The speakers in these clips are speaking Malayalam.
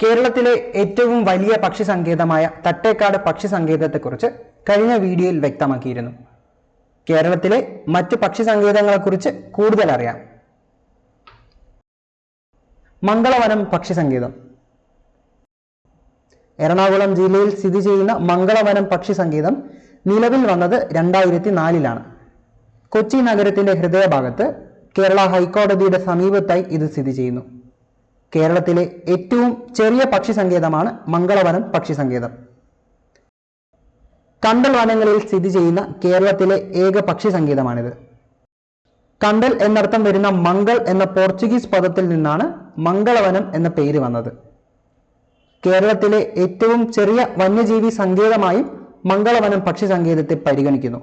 കേരളത്തിലെ ഏറ്റവും വലിയ പക്ഷി സങ്കേതമായ തട്ടേക്കാട് പക്ഷി സങ്കേതത്തെക്കുറിച്ച് കഴിഞ്ഞ വീഡിയോയിൽ വ്യക്തമാക്കിയിരുന്നു. കേരളത്തിലെ മറ്റ് പക്ഷി സങ്കേതങ്ങളെക്കുറിച്ച് കൂടുതൽ അറിയാം മംഗളവനം പക്ഷി സങ്കേതം എറണാകുളം ജില്ലയിൽ സ്ഥിതി ചെയ്യുന്ന മംഗളവനം പക്ഷി സങ്കേതം നിലവിൽ വന്നത് രണ്ടായിരത്തി നാലിലാണ് കൊച്ചി നഗരത്തിന്റെ ഹൃദയഭാഗത്ത് കേരള ഹൈക്കോടതിയുടെ സമീപത്തായി ഇത് സ്ഥിതി ചെയ്യുന്നു. കേരളത്തിലെ ഏറ്റവും ചെറിയ പക്ഷി സങ്കേതമാണ് മംഗളവനം പക്ഷി സങ്കേതം കണ്ടൽ വനങ്ങളിൽ സ്ഥിതി ചെയ്യുന്ന കേരളത്തിലെ ഏക പക്ഷി സങ്കേതമാണിത് കണ്ടൽ എന്നർത്ഥം വരുന്ന മംഗൾ എന്ന പോർച്ചുഗീസ് പദത്തിൽ നിന്നാണ് മംഗളവനം എന്ന പേര് വന്നത്. കേരളത്തിലെ ഏറ്റവും ചെറിയ വന്യജീവി സങ്കേതമായും മംഗളവനം പക്ഷി സങ്കേതത്തെ പരിഗണിക്കുന്നു.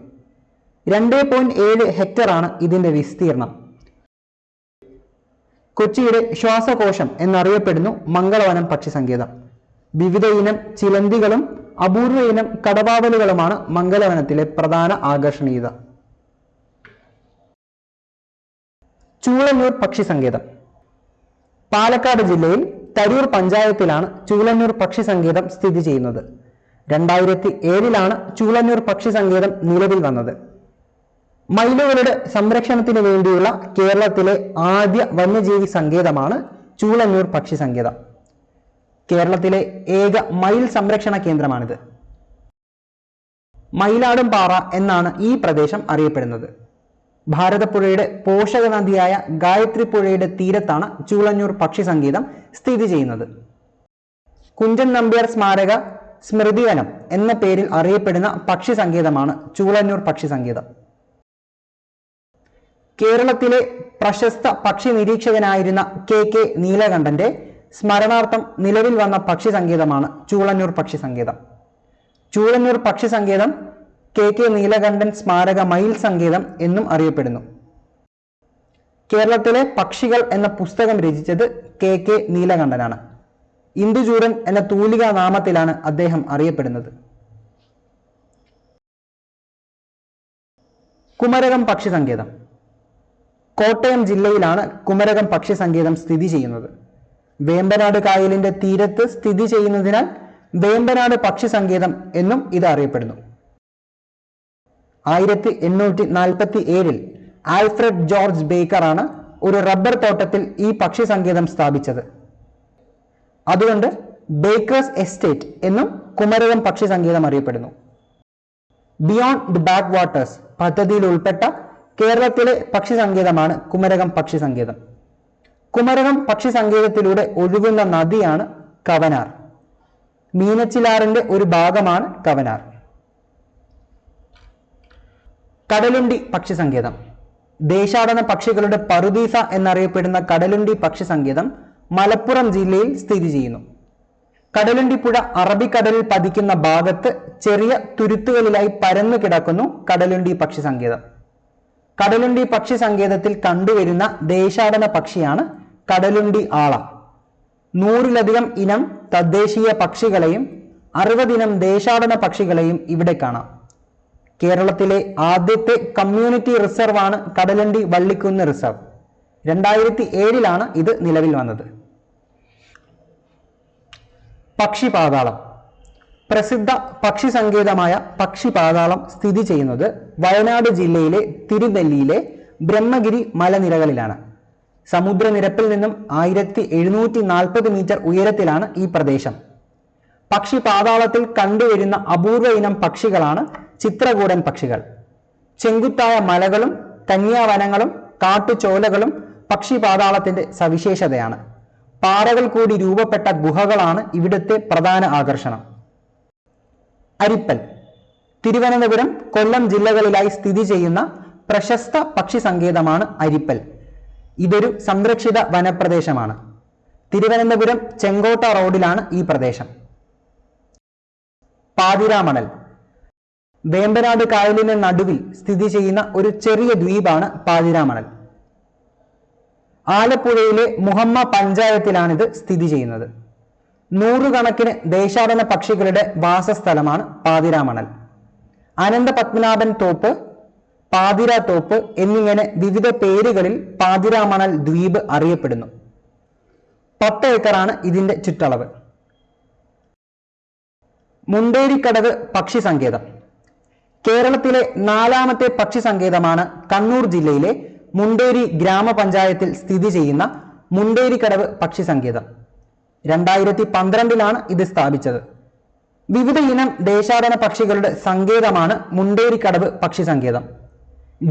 രണ്ട് പോയിന്റ് ഏഴ് ഹെക്ടറാണ് ഇതിന്റെ വിസ്തീർണം കൊച്ചിയുടെ ശ്വാസകോശം എന്നറിയപ്പെടുന്നു മംഗളവനം പക്ഷി സങ്കേതം വിവിധ ഇനം ചിലന്തികളും അപൂർവ ഇനം കടവാവലുകളുമാണ് മംഗളവനത്തിലെ പ്രധാന ആകർഷണീയത. ചൂളന്നൂർ പക്ഷി സങ്കേതം പാലക്കാട് ജില്ലയിൽ തരൂർ പഞ്ചായത്തിലാണ് ചൂളന്നൂർ പക്ഷി സങ്കേതം സ്ഥിതി ചെയ്യുന്നത്. രണ്ടായിരത്തി ഏഴിലാണ് ചൂളന്നൂർ പക്ഷി സങ്കേതം നിലവിൽ വന്നത്. മയിലുകളുടെ സംരക്ഷണത്തിന് വേണ്ടിയുള്ള കേരളത്തിലെ ആദ്യ വന്യജീവി സങ്കേതമാണ് ചൂളന്നൂർ പക്ഷി സങ്കേതം. കേരളത്തിലെ ഏക മയിൽ സംരക്ഷണ കേന്ദ്രമാണിത്. മയിലാടും പാറ എന്നാണ് ഈ പ്രദേശം അറിയപ്പെടുന്നത്. ഭാരതപ്പുഴയുടെ പോഷക നദിയായ ഗായത്രി പുഴയുടെ തീരത്താണ് ചൂളന്നൂർ പക്ഷി സംഗീതം സ്ഥിതി ചെയ്യുന്നത്. കുഞ്ചൻ നമ്പ്യാർ സ്മാരക സ്മൃതിവനം എന്ന പേരിൽ അറിയപ്പെടുന്ന പക്ഷി സംഗീതമാണ് ചൂളന്നൂർ പക്ഷി സങ്കേതം. കേരളത്തിലെ പ്രശസ്ത പക്ഷി നിരീക്ഷകനായിരുന്ന കെ കെ നീലകണ്ഠന്റെ സ്മരണാർത്ഥം നിലവിൽ വന്ന പക്ഷി സങ്കേതമാണ് ചൂളന്നൂർ പക്ഷി സങ്കേതം. ചൂളന്നൂർ പക്ഷി സങ്കേതം കെ കെ നീലകണ്ഠൻ സ്മാരക മയിൽ സങ്കേതം എന്നും അറിയപ്പെടുന്നു. കേരളത്തിലെ പക്ഷികൾ എന്ന പുസ്തകം രചിച്ചത് കെ കെ നീലകണ്ഠനാണ്. ഇന്ദുചൂരൻ എന്ന തൂലിക നാമത്തിലാണ് അദ്ദേഹം അറിയപ്പെടുന്നത്. കുമരകം പക്ഷി സങ്കേതം. കോട്ടയം ജില്ലയിലാണ് കുമരകം പക്ഷി സങ്കേതം സ്ഥിതി ചെയ്യുന്നത്. വേമ്പനാട് കായലിന്റെ തീരത്ത് സ്ഥിതി ചെയ്യുന്നതിനാൽ വേമ്പനാട് പക്ഷി സങ്കേതം എന്നും ഇത് അറിയപ്പെടുന്നു. ആയിരത്തി എണ്ണൂറ്റി നാൽപ്പത്തി ഏഴിൽ ആൽഫ്രഡ് ജോർജ് ബേക്കറാണ് ഒരു റബ്ബർ തോട്ടത്തിൽ ഈ പക്ഷി സങ്കേതം സ്ഥാപിച്ചത്. അതുകൊണ്ട് ബേക്കേഴ്സ് എസ്റ്റേറ്റ് എന്നും കുമരകം പക്ഷി സങ്കേതം അറിയപ്പെടുന്നു. ബിയോണ്ട് ദി ബാക്ക് വാട്ടേഴ്സ് പദ്ധതിയിൽ ഉൾപ്പെട്ട കേരളത്തിലെ പക്ഷി സങ്കേതമാണ് കുമരകം പക്ഷി സങ്കേതം കുമരകം പക്ഷി സങ്കേതത്തിലൂടെ ഒഴുകുന്ന നദിയാണ് കവനാർ. മീനച്ചിലാറിന്റെ ഒരു ഭാഗമാണ് കവനാർ. കടലുണ്ടി പക്ഷി സങ്കേതം ദേശാടന പക്ഷികളുടെ പറുദീസ എന്നറിയപ്പെടുന്ന കടലുണ്ടി പക്ഷി സങ്കേതം മലപ്പുറം ജില്ലയിൽ സ്ഥിതി ചെയ്യുന്നു. കടലുണ്ടി പുഴ അറബിക്കടലിൽ പതിക്കുന്ന ഭാഗത്ത് ചെറിയ തുരുത്തുകളിലായി പരന്നു കിടക്കുന്നു കടലുണ്ടി പക്ഷി സങ്കേതം കടലുണ്ടി പക്ഷി സങ്കേതത്തിൽ കണ്ടുവരുന്ന ദേശാടന പക്ഷിയാണ് കടലുണ്ടി ആള. നൂറിലധികം ഇനം തദ്ദേശീയ പക്ഷികളെയും അറുപതിനം ദേശാടന പക്ഷികളെയും ഇവിടെ കാണാം. കേരളത്തിലെ ആദ്യത്തെ കമ്മ്യൂണിറ്റി റിസർവാണ് കടലണ്ടി വള്ളിക്കുന്ന് റിസർവ്. രണ്ടായിരത്തി ഏഴിലാണ് ഇത് നിലവിൽ വന്നത്. പക്ഷി പാതാളം പ്രസിദ്ധ പക്ഷി സങ്കേതമായ പക്ഷി പാതാളം സ്ഥിതി ചെയ്യുന്നത് വയനാട് ജില്ലയിലെ തിരുനെല്ലിയിലെ ബ്രഹ്മഗിരി മലനിരകളിലാണ്. സമുദ്രനിരപ്പിൽ നിന്നും ആയിരത്തി എഴുന്നൂറ്റി നാൽപ്പത് മീറ്റർ ഉയരത്തിലാണ് ഈ പ്രദേശം. പക്ഷി പാതാളത്തിൽ കണ്ടുവരുന്ന അപൂർവ ഇനം പക്ഷികളാണ് ചിത്രകൂടൻ പക്ഷികൾ. ചെങ്കുത്തായ മലകളും കന്യാവനങ്ങളും കാട്ടുചോലകളും പക്ഷി പാതാളത്തിന്റെ സവിശേഷതയാണ്. പാറകൾ കൂടി രൂപപ്പെട്ട ഗുഹകളാണ് ഇവിടുത്തെ പ്രധാന ആകർഷണം. അരിപ്പൽ. തിരുവനന്തപുരം കൊല്ലം ജില്ലകളിലായി സ്ഥിതി ചെയ്യുന്ന പ്രശസ്ത പക്ഷി സങ്കേതമാണ് അരിപ്പൽ. ഇതൊരു സംരക്ഷിത വനപ്രദേശമാണ്. തിരുവനന്തപുരം ചെങ്കോട്ട റോഡിലാണ് ഈ പ്രദേശം. പാതിരാമണൽ. വേമ്പനാട് കായലിന് നടുവിൽ സ്ഥിതി ചെയ്യുന്ന ഒരു ചെറിയ ദ്വീപാണ് പാതിരാമണൽ. ആലപ്പുഴയിലെ മുഹമ്മ പഞ്ചായത്തിലാണിത് സ്ഥിതി ചെയ്യുന്നത്. നൂറുകണക്കിന് ദേശാടന പക്ഷികളുടെ വാസസ്ഥലമാണ് പാതിരാമണൽ. അനന്തപത്മനാഭൻ തോപ്പ് പാതിര തോപ്പ് എന്നിങ്ങനെ വിവിധ പേരുകളിൽ പാതിരാമണൽ ദ്വീപ് അറിയപ്പെടുന്നു. പത്ത് ഏക്കറാണ് ഇതിന്റെ ചുറ്റളവ്. മുണ്ടേരിക്കടവ് പക്ഷി സങ്കേതം. കേരളത്തിലെ നാലാമത്തെ പക്ഷി സങ്കേതമാണ് കണ്ണൂർ ജില്ലയിലെ മുണ്ടേരി ഗ്രാമപഞ്ചായത്തിൽ സ്ഥിതി ചെയ്യുന്ന മുണ്ടേരിക്കടവ് പക്ഷി സങ്കേതം. രണ്ടായിരത്തി പന്ത്രണ്ടിലാണ് ഇത് സ്ഥാപിച്ചത്. വിവിധ ഇനം ദേശാടന പക്ഷികളുടെ സങ്കേതമാണ് മുണ്ടേരിക്കടവ് പക്ഷി സങ്കേതം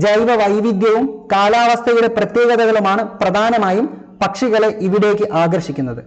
ജൈവ വൈവിധ്യവും കാലാവസ്ഥയുടെ പ്രത്യേകതകളുമാണ് പ്രധാനമായും പക്ഷികളെ ഇവിടേക്ക് ആകർഷിക്കുന്നത്.